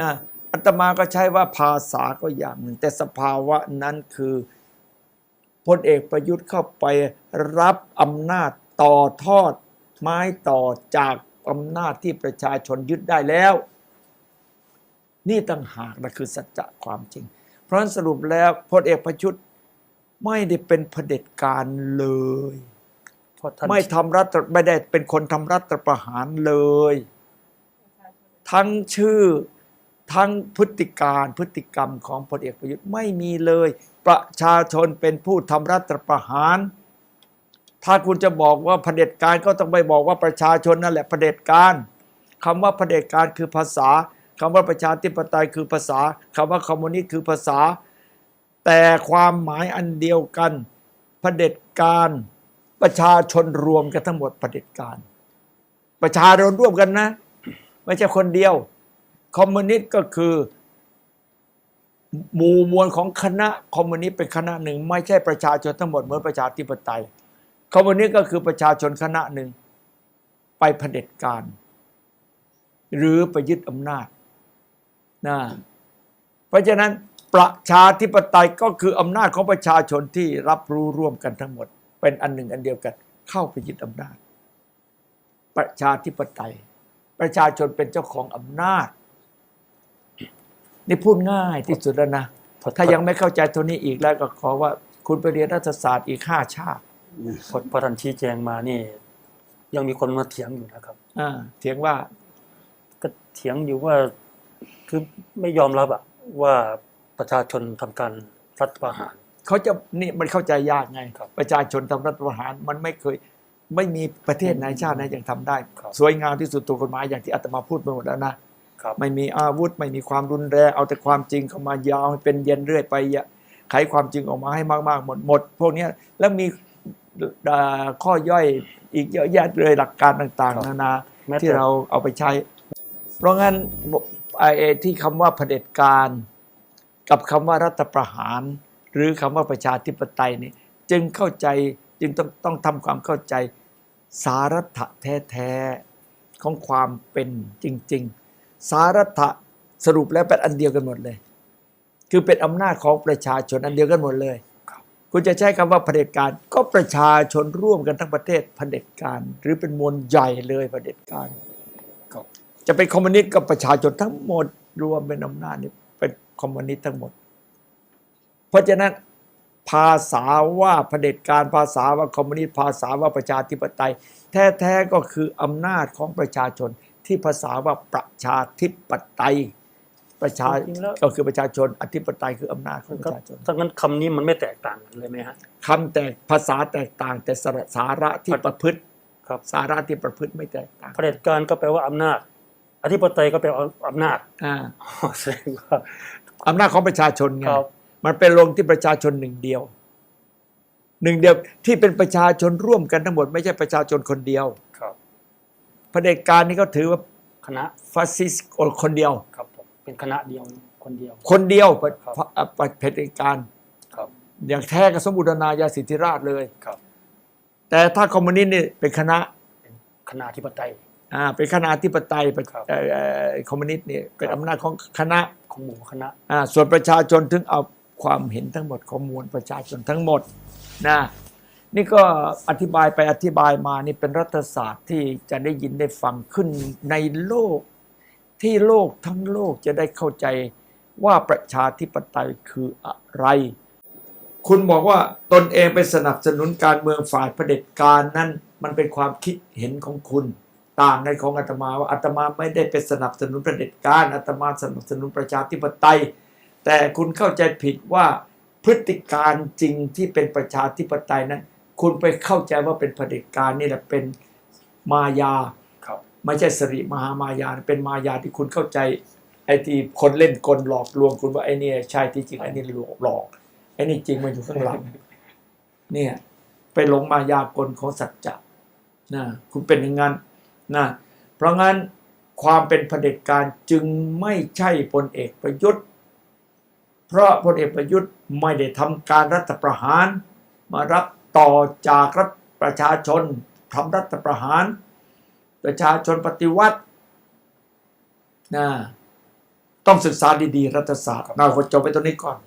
นะอาตมาก็ใช้ว่าภาษาก็อย่างหนึ่ง แต่สภาวะนั้นคือพลเอกประยุทธ์เข้าไปรับอำนาจต่อทอด ไม้ต่อจากอำนาจที่ประชาชนยึดได้แล้ว นี่ต่างหากนะคือสัจจะความจริง เพราะฉะนั้นสรุปแล้วพลเอกประยุทธ์ไม่ได้เป็นเผด็จการเลยเพราะท่านไม่ทำรัฐไม่ได้เป็นคนทำรัฐประหารเลย ทั้งชื่อ ทั้งพฤติการพฤติกรรมของพลเอกประยุทธ์ไม่มีเลย ประชาชนเป็นผู้ทำรัฐประหาร ถ้าคุณจะบอกว่าเผด็จการก็ต้องไปบอกว่าประชาชนนั่นแหละเผด็จการคำว่าเผด็จการคือภาษาคำว่าประชาธิปไตยคือภาษาคำว่าคอมมิวนิสต์คือภาษา แต่ความหมายอันเดียวกันเผด็จการประชาชนรวมกันทั้งหมดเผด็จการ ประชาชนร่วมกันนะ ไม่ใช่คนเดียว คอมมิวนิสต์ก็คือ หมู่มวลของคณะคอมมิวนิสต์เป็นคณะหนึ่ง ไม่ใช่ประชาชนทั้งหมดเหมือนประชาธิปไตยคอมมิวนิสต์ก็คือประชาชนคณะหนึ่ง ไปเผด็จการ หรือไปยึดอำนาจนะเพราะฉะนั้นประชาธิปไตยก็คืออำนาจของประชาชนที่รับรู้ร่วมกันทั้งหมด เป็นอันหนึ่งอันเดียวกัน เข้าไปยึดอำนาจ ประชาธิปไตย ประชาชนเป็นเจ้าของอำนาจ นี่พูดง่ายที่สุดแล้วนะเพราะถ้ายังไม่เข้าใจตัวนี้อีกแล้วก็ขอว่าคุณไปเรียนรัฐศาสตร์อีกห้าชาติพอพอท่านชี้แจงมานี่ ยังมีคนมาเถียงอยู่นะครับ อ่าเถียงว่าก็เถียงอยู่ว่าคือไม่ยอมรับอะว่าประชาชนทำการรัฐประหาร เขาจะนี่มันเข้าใจยากไงครับประชาชนทำรัฐประหารมันไม่เคย ไม่มีประเทศไหนชาติไหนยังทำได้ครับสวยงามที่สุดตัวกฎหมายอย่างที่อาตมาพูดไปหมดแล้วนะครับ ไม่มีอาวุธ ไม่มีความรุนแรงเอาแต่ความจริงเข้ามายาวให้เป็นเย็นเรื่อยไปอย่าไขความจริงออกมาให้มากๆหมดหมดพวกเนี้ยแล้วมีอ่าข้อย่อยอีกเยอะแยะเลยหลักการต่างครับๆนานาแม้แต่ที่เราเอาไปใช้ เพราะงั้นไอเอที่คำว่าเผด็จการ กับคำว่ารัฐประหาร หรือคำว่าประชาธิปไตยนี่จึงเข้าใจจึงต้องต้องทำความเข้าใจสารัตแท้ๆของความเป็นจริง ๆ สารัตสรุปแล้วเป็นอันเดียวกันหมดเลย คือเป็นอำนาจของประชาชนอันเดียวกันหมดเลย คุณจะใช้คำว่าเผด็จการก็ประชาชนร่วมกันทั้งประเทศเผด็จการ หรือเป็นมวลใหญ่เลยเผด็จการครับจะเป็นคอมมิวนิสต์กับประชาชนทั้งหมดรวมเป็นอำนาจนี่เป็นคอมมิวนิสต์ทั้งหมด เพราะฉะนั้นภาษาว่าเผด็จการภาษาว่าคอมมิวนิสต์ภาษาว่าประชาธิปไตย แท้ๆก็คืออำนาจของประชาชน ที่ภาษาว่าประชาธิปไตย ประชาจริงๆแล้ว ก็คือประชาชนอธิปไตยคืออำนาจของประชาชนถ้างั้นคำนี้มันไม่แตกต่างกันเลยไหมฮะ คำแตกภาษาแตกต่าง แต่สาระสาระที่ประพฤติ ครับ สาระที่ประพฤติไม่แตกต่างเผด็จการก็แปลว่าอำนาจ อธิปไตยก็แปลว่าอำนาจอ่าอ๋อแสดงว่า อำนาจของประชาชนไงครับ มันเป็นลงที่ประชาชนหนึ่งเดียวหนึ่งเดียวที่เป็นประชาชนร่วมกันทั้งหมดไม่ใช่ประชาชนคนเดียว ครับ เผด็จการนี่เขาถือว่าคณะฟาสซิสต์คนเดียว ครับผมเป็นคณะเดียวคนเดียว คนเดียวเผครับเผด็จการครับ อย่างแท้กับสมบูรณาญาสิทธิราชเลยครับ แต่ถ้าคอมมิวนิสต์นี่เป็นคณะเป็นคณะธิปไตยอ่าเป็นคณะธิปไตยเป็นครับเอ่อเอ่อคอมมิวนิสต์นี่เป็นครับอำนาจของคณะของหมู่คณะอ่าส่วนประชาชนถึงเอาความเห็นทั้งหมดของมวลประชาชนทั้งหมดนะ นี่ก็อธิบายไปอธิบายมานี่เป็นรัฐศาสตร์ที่จะได้ยินได้ฟังขึ้นในโลก ที่โลกทั้งโลกจะได้เข้าใจว่าประชาธิปไตยคืออะไร คุณบอกว่าตนเองไปสนับสนุนการเมืองฝ่ายเผด็จการนั้นมันเป็นความคิดเห็นของคุณ ต่างในของอาตมาว่าอาตมาไม่ได้ไปสนับสนุนเผด็จการอาตมาสนับสนุนประชาธิปไตย แต่คุณเข้าใจผิดว่าพฤติการจริงที่เป็นประชาธิปไตยนั้น คุณไปเข้าใจว่าเป็นเผด็จการนี่แหละเป็นมายาครับไม่ใช่สริมหามายาเป็นมายาที่คุณเข้าใจไอ้ที่คนเล่นกลหลอกลวงคุณว่าไอ้นี่ใช่ที่จริงไอ้นี่หลอกหลอกไอ้นี่จริงมันอยู่ข้างหลังเนี่ยไปหลงมายากลของสัจจะนะคุณเป็นอย่างนั้นนะเพราะงั้นความเป็นเผด็จการจึงไม่ใช่พลเอกประยุทธ์ เพราะพลเอกประยุทธ์ไม่ได้ทำการรัฐประหารมารับ ต่อจากรัฐประชาชนทำรัฐประหาร ประชาชนปฏิวัตินะต้องศึกษาดีๆ รัฐศาสตร์เราจบไปตรงนี้ก่อน